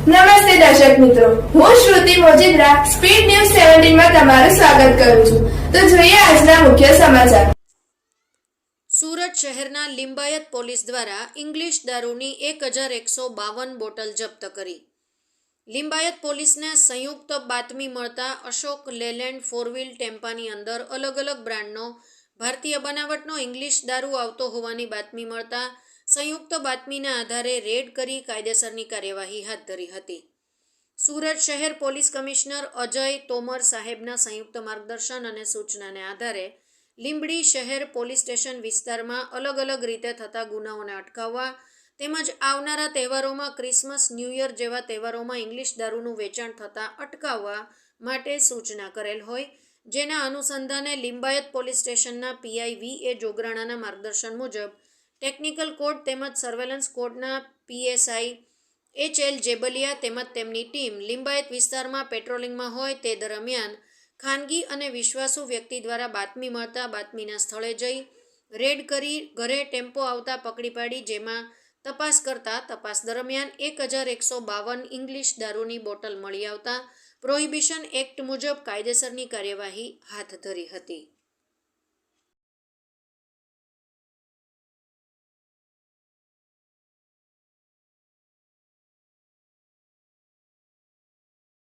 નમસ્તે દર્શક મિત્રો. હું શ્રુતિ મોજીદ્રા, સ્પીડ ન્યૂઝ સેવન્ટીનમાં તમારું સ્વાગત કરું છું. તો જોઈએ આજના મુખ્ય સમાચાર. સુરત શહેરના લિંબાયત પોલીસ દ્વારા ઇંગ્લિશ દારૂની એક હજાર એકસો બાવન બોટલ જપ્ત કરી. લિંબાયત પોલીસને સંયુક્ત બાતમી મળતા અશોક લેલેન્ડ ફોર ટેમ્પાની અંદર અલગ અલગ બ્રાન્ડનો ભારતીય બનાવટનો ઇંગ્લિશ દારૂ આવતો હોવાની બાતમી મળતા સંયુક્ત બાતમીના આધારે રેડ કરી કાયદેસરની કાર્યવાહી હાથ ધરી હતી. સુરત શહેર પોલીસ કમિશનર અજય તોમર સાહેબના સંયુક્ત માર્ગદર્શન અને સૂચનાને આધારે લીંબડી શહેર પોલીસ સ્ટેશન વિસ્તારમાં અલગ અલગ રીતે થતા ગુનાઓને અટકાવવા તેમજ આવનારા તહેવારોમાં ક્રિસમસ, ન્યૂ યર જેવા તહેવારોમાં ઇંગ્લિશ દારૂનું વેચાણ થતાં અટકાવવા માટે સૂચના કરેલ હોય, જેના અનુસંધાને લિંબાયત પોલીસ સ્ટેશનના પીઆઈ વી એ જોગરાણાના માર્ગદર્શન મુજબ ટેકનિકલ કોર્ટ તેમજ સર્વેલન્સ કોર્ટના પીએસઆઈ એચ એલ જેબલિયા તેમજ તેમની ટીમ લિંબાયત વિસ્તારમાં પેટ્રોલિંગમાં હોય તે દરમિયાન ખાનગી અને વિશ્વાસુ વ્યક્તિ દ્વારા બાતમી મળતા બાતમીના સ્થળે જઈ રેડ કરી ઘરે ટેમ્પો આવતા પકડી પાડી જેમાં તપાસ કરતા તપાસ દરમિયાન એક હજાર એકસો બાવન ઇંગ્લિશ દારૂની બોટલ મળી આવતા પ્રોહિબિશન એક્ટ મુજબ કાયદેસરની કાર્યવાહી હાથ ધરી હતી.